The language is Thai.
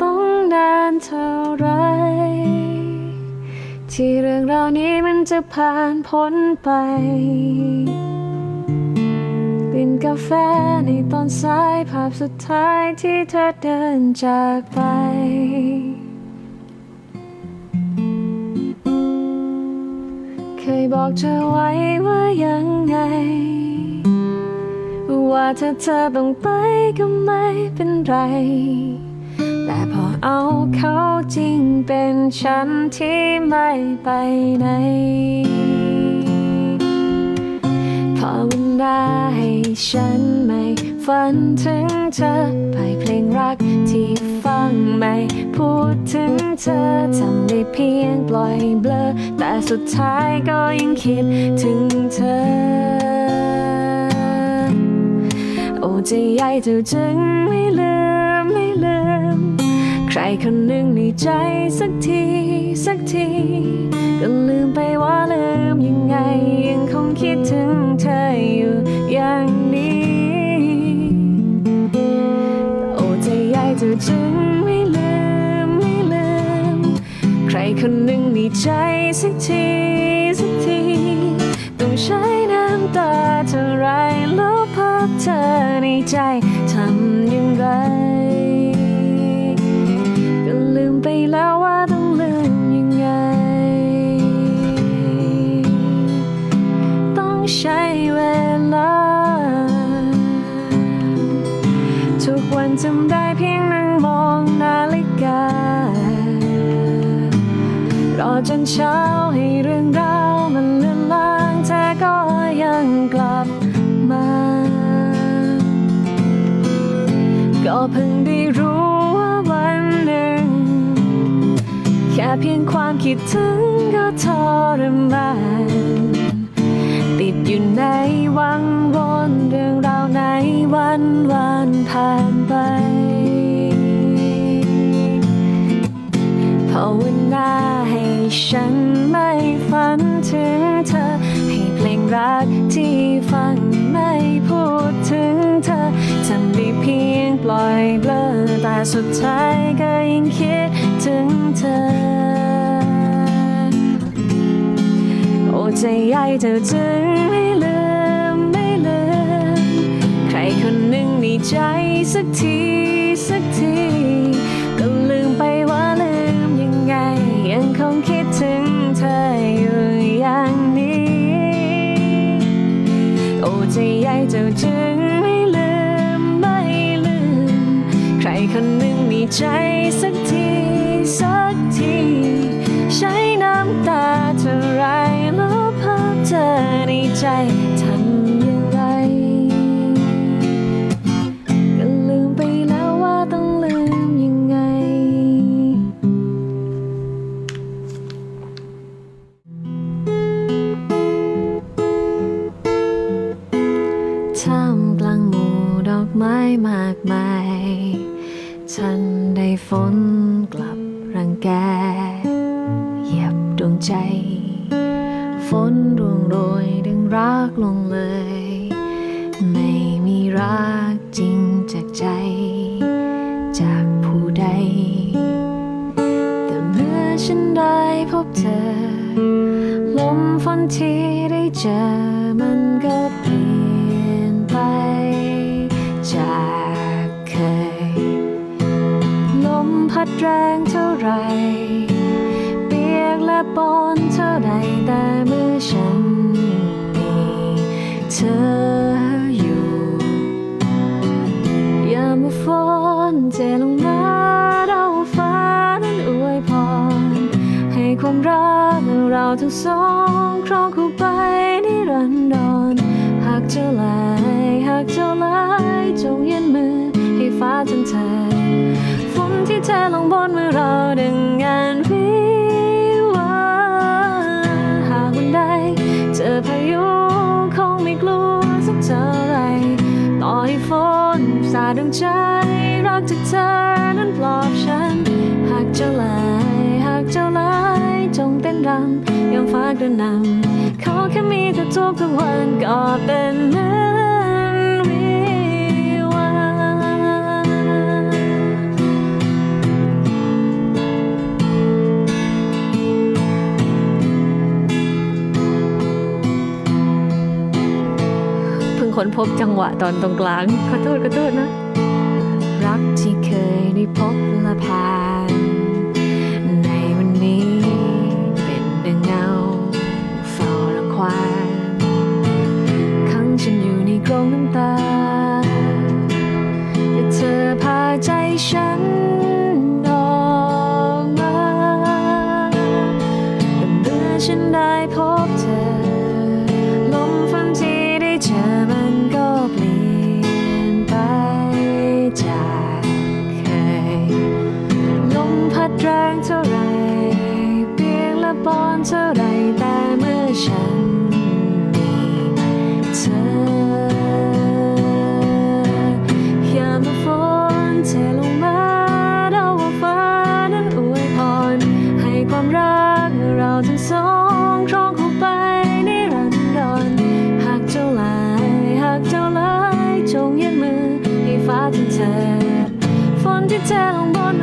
ต้องนานเท่าไร ที่เรื่องราวนี้มันจะผ่านพ้นไปกลิ่นกาแฟในตอนสายภาพสุดท้ายที่เธอเดินจากไปเคยบอกเธอไว้ว่ายังไงว่า ถ้าเธอต้องไปก็ไม่เป็นไร แต่พอเอาเขาจริงเป็นฉันที่ไม่ไปไหนภาวนาให้ฉันไม่ฝันถึงเธอไปเพลงรักที่ฟังไม่พูดถึงเธอทำได้เพียงปล่อยเบลอ แต่สุดท้ายก็ยังคิดถึงเธอ โอ้ใจใหญ่เธอจึงไม่ลืมไม่ลืม ใครคนหนึ่งในใจสักทีสักที ก็ลืมไปว่าลืมยังไง ยังคงคิดถึงเธออยู่อย่างนี้ โอ้ใจใหญ่เธอจึงไม่ลืมไม่ลืม ใครคนหนึ่งในใจสักทีสักที ต้องใช้น้ำตาเท่าไรลบภาพเธอ ใจทำอย่างไร ก็ลืมไปแล้วว่าต้องลืมยังไง ต้องใช้เวลา ทุกวันจำได้เพียงนั่งมองนาฬิกา รอจนเช้าให้เรื่องราว ก็เพิ่งได้รู้ว่าวันหนึ่ง แค่เพียงความคิดถึงก็ทรมานติดอยู่ในวังวนเรื่องราวในวันวันผ่านไปภาวนาให้ฉันไม่ฝันถึงเธอ ให้เพลงรักที่ อยเบลอแต่สุดท้ายก็ยังคิดถึงเธอ โอ้ใจใหญ่เธอจึงไม่ลืมไม่ลืมใครคนหนึ่งในใจสักที ใจสักทีสักที ใช้น้ำตาเท่าไรแลบภาพเธอในใจทำอย่างไร ก็ลืมไปแล้วว่าต้องลืมยังไง ท่ามกลางหมู่ดอกไม้มากมาย ฉัน ได้ฝนกลับรังแก เหยียบดวงใจ ฝนร่วงโรยดึงรักลงเลย ไม่มีรักจริงจากใจ จากผู้ใด แต่เมื่อฉันได้พบเธอ ลมฝนที่ได้เจอมันก็ แรงเท่าไร เปียกและปนเท่าใดแต่เมื่อฉันมีเธออยู่อย่ามาฝนเจลงมาเราฟ้านั้นอวยพร ให้ความรักเราทั้งสองครองคู่ไปนิรันดรหากเจ้าลายหากเจ้าลายจงยืนมือให้ฟ้าจนเธอ ฝนที่เทลงบนเมื่อเราดังงานวิวาห์หากวันใดเจอพายุคงไม่กลัวสักเท่าไรต่อให้ฝนสาดดวงใจรักจากเธอนั้นปลอบฉัน หากเจ้าลายหากเจ้าลายจงเต้นรำยามฟ้ากระหนำขอแค่มีเธอทุกทุกวันก็เป็นเหมือ้นพบจังหวะตอนตรงกลาง ขอโทษขอโทษนะ รักที่เคยได้พบและผ่าน เท่าไรแต่เมื่อฉันมีเธอ ยามฝนเทลงมาเดาว่าฟ้านั้นอวยพร ให้ความรักเราทั้งสองครองคู่ไปนิรันดรหากเจ้าหลายหากเจ้าหลายจงยื่นมือให้ฟ้าถึงเธอ ฝนที่เทลงบน